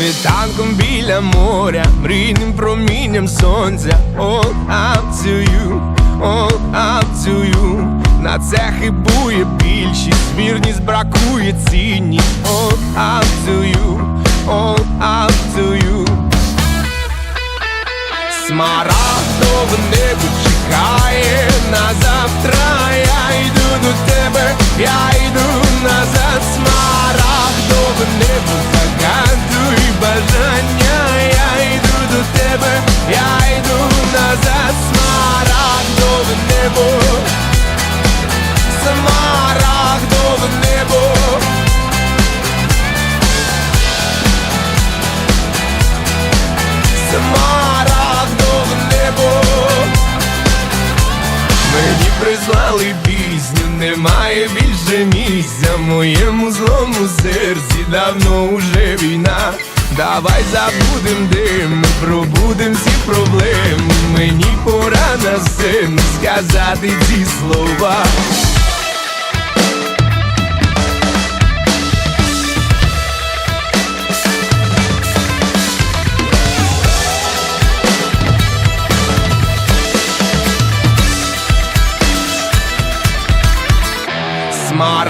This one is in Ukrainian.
світанком біля моря, мрійним промінням сонця, all up to you, all up to you. На це хибує більшість, вірність бракує цінність, all up to you, all up to you. Смарагдове небо чекає на завтра. Я йду до тебе, я йду Прислали пісню, немає більше місця моєму злому серці. Давно уже війна. Давай забудем дим, пробудем всі проблеми. Мені пора на сцену сказати ці слова Смарагдове